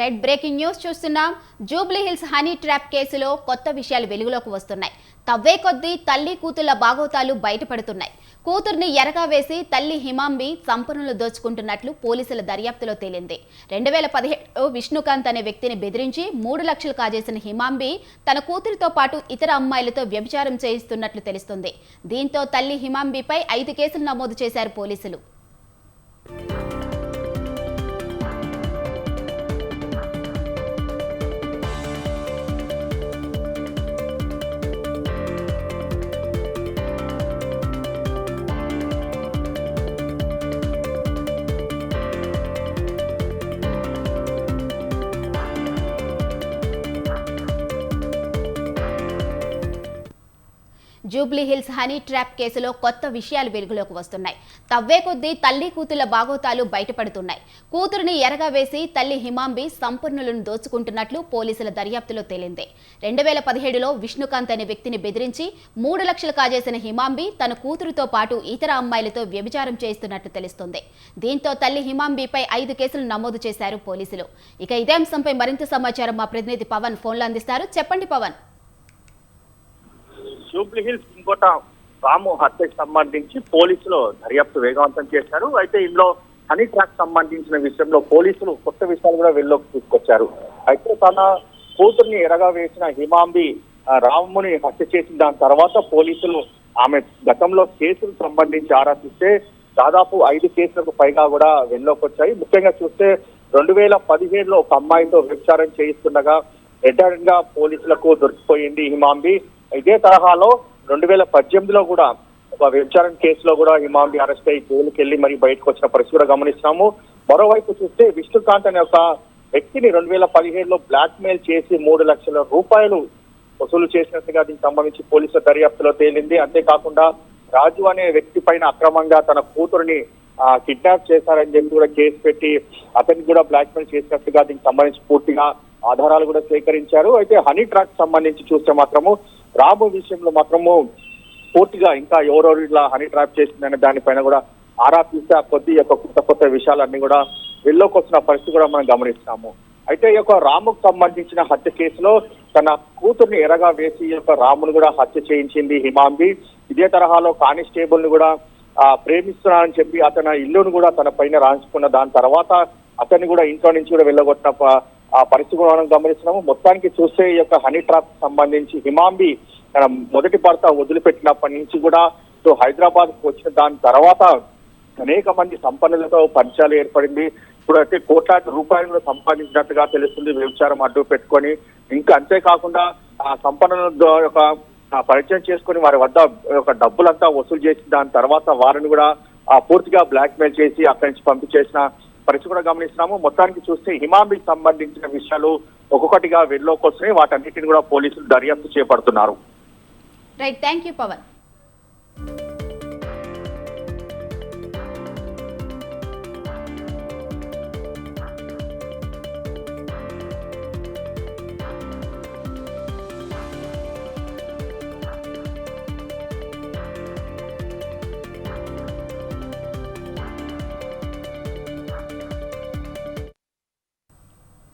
Right breaking news చూస్తున్నాం. Jubilee Hills honey trap కేసులో కొత్త విషయాలు వెలుగులోకి వస్తున్నాయి. తవ్వే కొద్దీ తల్లి కూతుళ్ళ బాగోతాలు బయటపడుతున్నాయి. కూతుర్ని ఎరగా వేసి తల్లి హిమాంబి సంపన్నులు దోచుకుంటున్నట్లు పోలీసుల దర్యాప్తులో తేలింది. రెండు వేల పదిహేడు విష్ణుకాంత్ అనే వ్యక్తిని బెదిరించి మూడు లక్షలు కాజేసిన హిమాంబి తన కూతురితో పాటు ఇతర అమ్మాయిలతో వ్యభిచారం చేయిస్తున్నట్లు తెలుస్తుంది. దీంతో తల్లి హిమాంబిపై ఐదు కేసులు నమోదు చేశారు పోలీసులు. జూబ్లీ హిల్స్ హనీ ట్రాప్ కేసులో కొత్త విషయాలు వెలుగులోకి వస్తున్నాయి. తవ్వే కొద్దీ తల్లి కూతుళ్ళ బాగోతాలు బయటపడుతున్నాయి. కూతురుని ఎరగా వేసి తల్లి హిమాంబి సంపన్నులను దోచుకుంటున్నట్లు పోలీసుల దర్యాప్తులో తేలింది. రెండు వేల పదిహేడులో విష్ణుకాంత్ అనే వ్యక్తిని బెదిరించి మూడు లక్షలు కాజేసిన హిమాంబి తన కూతురుతో పాటు ఇతర అమ్మాయిలతో వ్యభిచారం చేస్తున్నట్లు తెలుస్తుంది. దీంతో తల్లి హిమాంబిపై ఐదు కేసులు నమోదు చేశారు పోలీసులు. ఇక ఇదే అంశంపై మరింత సమాచారం మా ప్రతినిధి పవన్ ఫోన్లో అందిస్తారు. చెప్పండి పవన్. జూబ్లీ హిల్స్ ఇంకోట రాము హత్యకు సంబంధించి పోలీసులు దర్యాప్తు వేగవంతం చేశారు. అయితే ఇందులో హనీ ట్రాక్ సంబంధించిన విషయంలో పోలీసులు కొత్త విషయాలు కూడా వెళ్ళలోకి తీసుకొచ్చారు. అయితే తన కూతుర్ని ఎరగా వేసిన హిమాంబి రాముని హత్య చేసిన దాని తర్వాత పోలీసులు ఆమె గతంలో కేసులు సంబంధించి ఆరా దాదాపు ఐదు కేసులకు పైగా కూడా వెళ్ళలోకి వచ్చాయి ముఖ్యంగా చూస్తే రెండు వేల పదిహేడులో ఒక అమ్మాయితో వ్యభిచారం చేయిస్తుండగా రిటైర్డ్గా పోలీసులకు దొరికిపోయింది హిమాంబి. ఇదే తరహాలో రెండు వేల పద్దెనిమిదిలో కూడా ఒక వ్యభిచారం కేసులో కూడా హిమాంబి అరెస్ట్ అయ్యి జైలుకి వెళ్ళి మరి బయటకు వచ్చిన పరిస్థితి కూడా గమనిస్తున్నాము. మరోవైపు చూస్తే విష్ణుకాంత్ అనే ఒక వ్యక్తిని రెండు వేల పదిహేడులో బ్లాక్ మెయిల్ చేసి మూడు లక్షల రూపాయలు వసూలు చేసినట్టుగా దీనికి సంబంధించి పోలీసుల దర్యాప్తులో తేలింది. అంతేకాకుండా రాజు అనే వ్యక్తి పైన అక్రమంగా తన కూతురుని కిడ్నాప్ చేశారని చెప్పి కూడా కేసు పెట్టి అతన్ని కూడా బ్లాక్ మెయిల్ చేసినట్టుగా దీనికి సంబంధించి పూర్తిగా ఆధారాలు కూడా సేకరించారు. అయితే హనీ ట్రాక్ సంబంధించి చూస్తే మాత్రము రాబో విషయంలో మాత్రము పూర్తిగా ఇంకా ఎవరెవరు ఇట్లా హనీ ట్రాప్ చేసిందనే దానిపైన కూడా ఆరా తీస్తే ఆ కొద్ది యొక్క కొత్త కొత్త విషయాలన్నీ కూడా వెళ్ళోకి వస్తున్న పరిస్థితి కూడా మనం గమనిస్తాము. అయితే ఈ యొక్క రాముకు సంబంధించిన హత్య కేసులో తన కూతుర్ని ఎరగా వేసి యొక్క రామును కూడా హత్య చేయించింది హిమాంబి. ఇదే తరహాలో కానిస్టేబుల్ని కూడా ఆ, ప్రేమిస్తున్నానని చెప్పి అతని ఇల్లును కూడా తన పైన రాయించుకున్న దాని తర్వాత అతన్ని కూడా ఇంట్లో నుంచి కూడా వెళ్ళగొట్టిన ఆ పరిస్థితి కూడా మనం గమనిస్తున్నాము. మొత్తానికి చూస్తే ఈ యొక్క హనీ ట్రాప్ సంబంధించి హిమాంబి తన మొదటి భర్త వదిలిపెట్టినప్పటి నుంచి కూడా సో హైదరాబాద్ వచ్చిన దాని తర్వాత అనేక మంది సంపన్నులతో పరిచయాలు ఏర్పడింది. ఇప్పుడు అయితే కోట్లాది రూపాయలు సంపాదించినట్టుగా తెలుస్తుంది. వ్యభిచారం అడ్డు పెట్టుకొని ఇంకా అంతేకాకుండా ఆ సంపన్నుల యొక్క పరిచయం చేసుకొని వారి వద్ద ఒక డబ్బులంతా వసూలు చేసి దాని తర్వాత వారిని కూడా ఆ పూర్తిగా బ్లాక్ మెయిల్ చేసి అక్కడి నుంచి పంపించేసిన పరిస్థితి కూడా గమనిస్తున్నాము. మొత్తానికి చూస్తే హిమామికి సంబంధించిన విషయాలు ఒక్కొక్కటిగా వెళ్ళలోకి వస్తున్నాయి. వాటన్నిటిని కూడా పోలీసులు దర్యాప్తు చేపడుతున్నారు. Right thank you Pawan